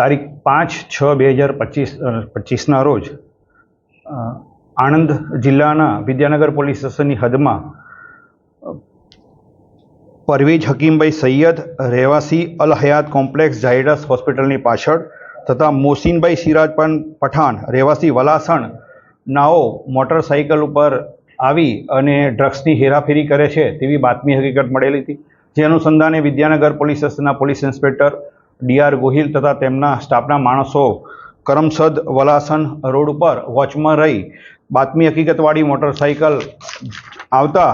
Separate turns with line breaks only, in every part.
તારીખ પાંચ છ બે હજાર પચીસ પચીસના રોજ આણંદ જિલ્લાના વિદ્યાનગર પોલીસ સ્ટેશનની હદમાં પરવેજ હકીમભાઈ સૈયદ રહેવાસી અલ હયાત કોમ્પ્લેક્સ ઝાયડસ હોસ્પિટલની પાછળ તથા મોસીનભાઈ સિરાજપાન પઠાણ રહેવાસી વલાસણ નાઓ મોટરસાઇકલ ઉપર આવી અને ડ્રગ્સની હેરાફેરી કરે છે તેવી બાતમી હકીકત મળેલી હતી. જે અનુસંધાને વિદ્યાનગર પોલીસ સ્ટેશનના પોલીસ ઇન્સ્પેક્ટર ડીઆર ગોહિલ તથા તેમના સ્ટાફના માણસો કરમસદ વલાસન રોડ ઉપર વોચમાં રહી. બાતમી હકીકતવાળી મોટરસાઇકલ આવતા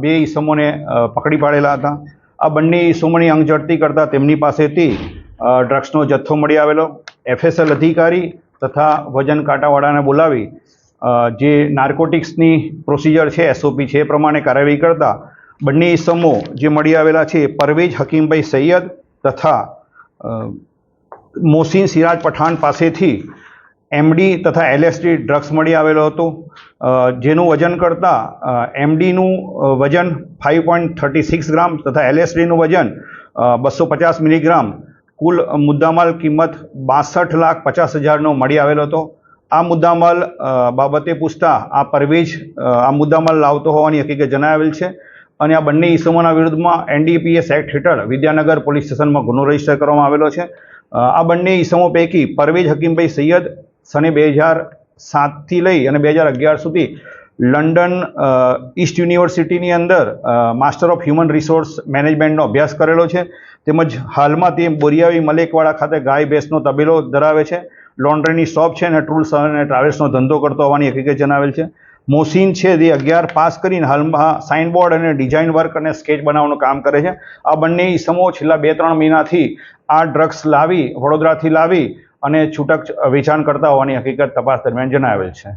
બે ઈસમોને પકડી પાડેલા હતા. આ બંને ઈસમોની અંગ ઝડતી કરતાં તેમની પાસેથી ડ્રગ્સનો જથ્થો મળી આવેલો. એફએસએલ અધિકારી તથા વજન કાંટાવાળાને બોલાવી જે નાર્કોટિક્સની પ્રોસિજર છે, એસઓપી છે, એ પ્રમાણે કાર્યવાહી કરતા, બંને ઈસમો જે મળી આવેલા છે પરવેજ હકીમભાઈ સૈયદ તથા મોસીન સિરાજ પઠાણ પાસેથી એમડી તથા એલએસડી ડ્રગ્સ મળી આવેલો હતો. જેનું વજન કરતાં એમડીનું વજન five point thirty six gram તથા એલએસડીનું વજન બસો પચાસ મિલીગ્રામ, કુલ મુદ્દામાલ કિંમત બાસઠ લાખ પચાસ હજારનો મળી આવેલો હતો. આ મુદ્દામાલ બાબતે પૂછતા આ પરવેજ આ મુદ્દામાલ લાવતો હોવાની હકીકત જણાવેલ છે. અને આ બંને ઈસમોના વિરુદ્ધમાં એનડીપીએસ એક્ટ હેઠળ વિદ્યાનગર પોલીસ સ્ટેશનમાં ગુનો રજિસ્ટર કરવામાં આવેલો છે. આ બંને ઈસમો પૈકી પરવેજ હકીમભાઈ સૈયદ સને બે હજાર સાતથી લઈ અને બે હજાર અગિયાર સુધી લંડન ઈસ્ટ યુનિવર્સિટીની અંદર માસ્ટર ઓફ હ્યુમન રિસોર્સ મેનેજમેન્ટનો અભ્યાસ કરેલો છે. તેમજ હાલમાં તે બોરિયાવી મલેકવાડા ખાતે ગાય ભેંસનો તબેલો ધરાવે છે. લોન્ડ્રીની શોપ છે અને ટૂલ્સ અને ટ્રાવેલ્સનો ધંધો કરતો હોવાની હકીકત જણાવેલ છે. મોસીન છે, જે અગિયાર પાસ કરીને હાલમાં સાઇનબોર્ડ અને ડિઝાઇન વર્ક અને સ્કેચ બનાવવાનું કામ કરે છે. આ બંને ઈસમો છેલ્લા બે ત્રણ મહિનાથી આ ડ્રગ્સ લાવી, વડોદરાથી લાવી અને છૂટક વેચાણ કરતા હોવાની હકીકત તપાસ દરમિયાન જણાવેલ છે.